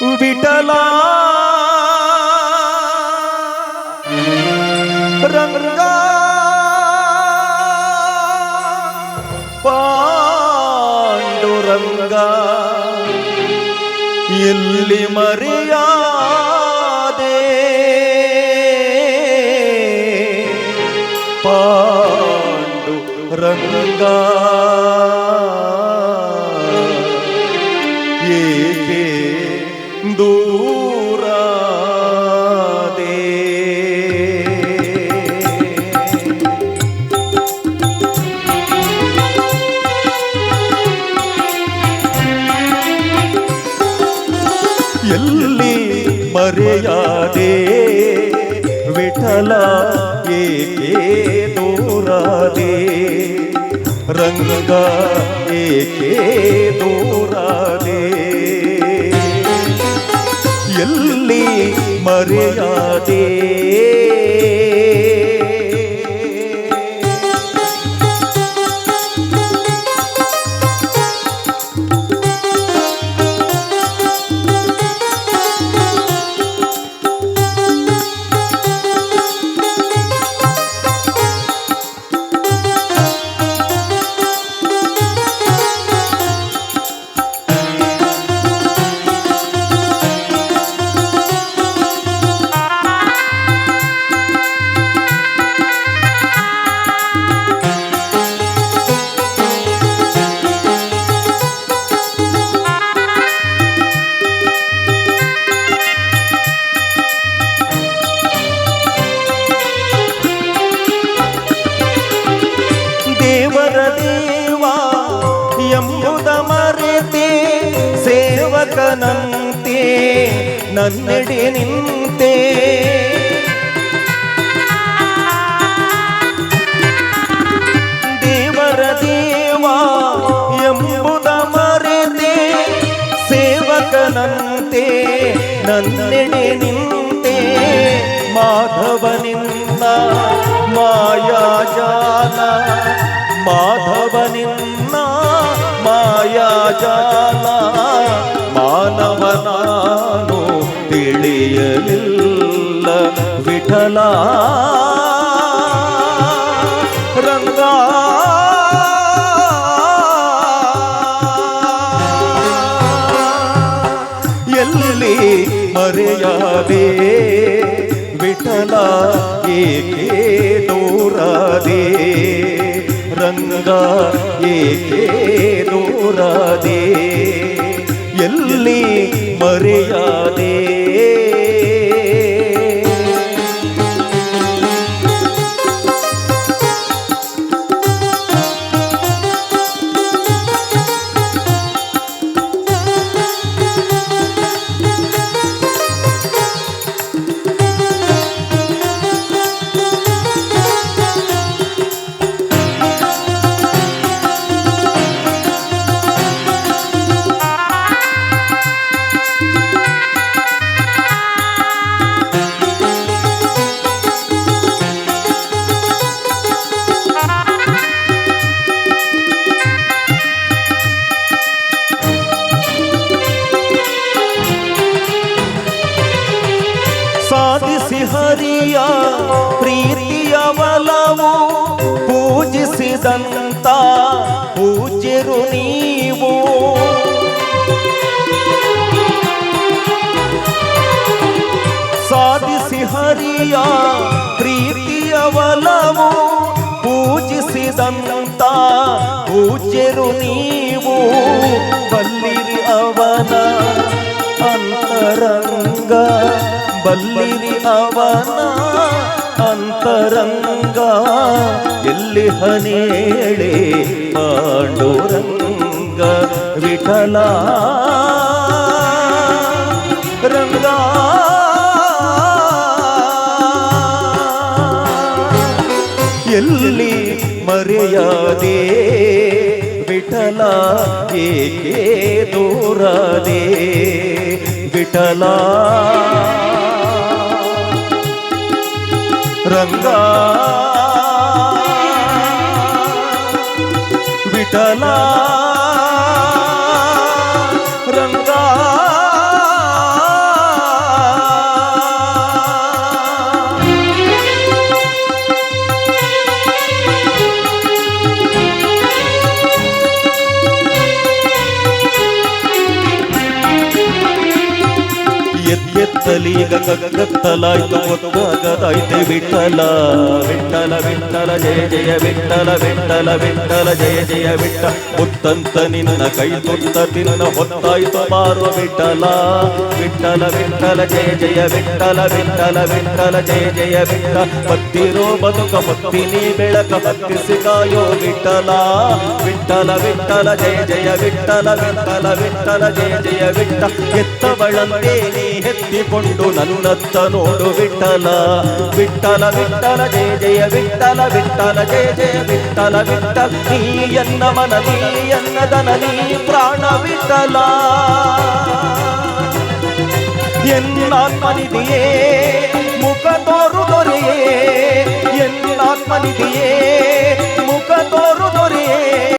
ವಿಠಲ ರಂಗ ಪಾಂಡುರಂಗ ಎಲ್ಲಿ ಮರೆಯಾದೆ ಪಾಂಡು ಎಲ್ಲಿ ಮರೆಯಾದೆ ವಿಠಲ ಏಕೆ ದೂರಾದೆ ರಂಗ ಏಕೆ ದೂರಾದೆ ಸೇವಕನಂತೆ ನನ್ನಡೆ ನಿಂತೆ. ದೇವರ ದೇವ ಎಂಬುದ ಮರೆತೆ ಸೇವಕನಂತೆ ನನ್ನಡೆ ನಿಂತೆ. ಮಾಧವನಿಂದ ಮಾಯಾಜಾಲ ಮಾಧವನಿಂದ ಮಾಯಾಜಾಲ. ತಿಳಿಯಲಿಲ್ಲ ವಿಠಲ ರಂಗ. ಎಲ್ಲಿ ಮರೆಯಾದೆ ವಿಠಲ ಏಕೆ ದೂರದೆ? ರಂಗ ಏಕೆ ದೂರಾದೆ? ಹರಿಯ ಪ್ರೀತಿಯ ಬಲವು ಪೂಜಿಸಿದಂತ ಪೂಜ್ಯರು ನೀವು. ಸಾಧಿಸಿ ಹರಿಯ ಪ್ರೀತಿಯ ಬಲವು ಪೂಜಿಸಿದಂತ ಪೂಜ್ಯರು ನೀವು. ಬಲ್ಲಿರಿ ಅವನ ಅಂತರಂಗ, ಬಲ್ಲಿರಿ ಅವನ ಅಂತರಂಗ. ಎಲ್ಲಿ ಹನೇಳೆ ಪಾಂಡುರಂಗ ವಿಠಲ. ರಂಗ. ಎಲ್ಲಿ ಮರೆಯಾದೆ ವಿಠಲ ಏಕೆ ದೂರದೆ ವಿಠಲ. ರಂಗ ವಿಠಲ ಕಲಿಗ ಕತ್ತಲಾಯ್ತು ಗೊತ್ತಾಗದಾಯ್ತು ವಿಠಲ ವಿಠಲ ವಿಠಲ ಜಯ ಜಯ ವಿಠಲ ವಿಠಲ ವಿಠಲ ಜಯ ಜಯ ವಿಠ ಮುತ್ತಂತ ನಿನ್ನ ಕೈ ತುತ್ತ ತಿನ್ನ ಹೊತ್ತಾಯ್ತು ಮಾರು ವಿಠಲ ವಿಠಲ ವಿಠಲ ಜಯ ಜಯ ವಿಠಲ ವಿಠಲ ವಿಠಲ ಜಯ ಜಯ ವಿಠ ಪತ್ತಿರೋ ಬದುಕ ಪತ್ತಿನಿ ಬೆಳಕ ಬತ್ತಿಸಿ ಕಾಯೋ ವಿಠಲ ವಿಠಲ ವಿಠಲ ಜಯ ಜಯ ವಿಠಲ ವಿಠಲ ವಿಠಲ ಜಯ ಜಯ ವಿಠ ಎತ್ತವಳಂತೆ ನೀ ಎತ್ತಿಕೊಂಡು ನನ್ನತ್ತ ನೋಡು ವಿಠಲ ವಿಠಲ ವಿಠಲ ಜಯ ಜಯ ವಿಠಲ ವಿಠಲ ಜಯ ಜಯ ವಿಠಲ ವಿಠಲ ನೀ ಎನ್ನ ಮನ ನೀ ಎನ್ನದನ ನೀ ಪ್ರಾಣ ವಿಠಲ ಎನ್ನಾತ್ಮನಿದೆಯೇ ಮುಖ ತೋರು ದೊರೆಯೇ ಎನ್ನಾತ್ಮನಿದೆಯೇ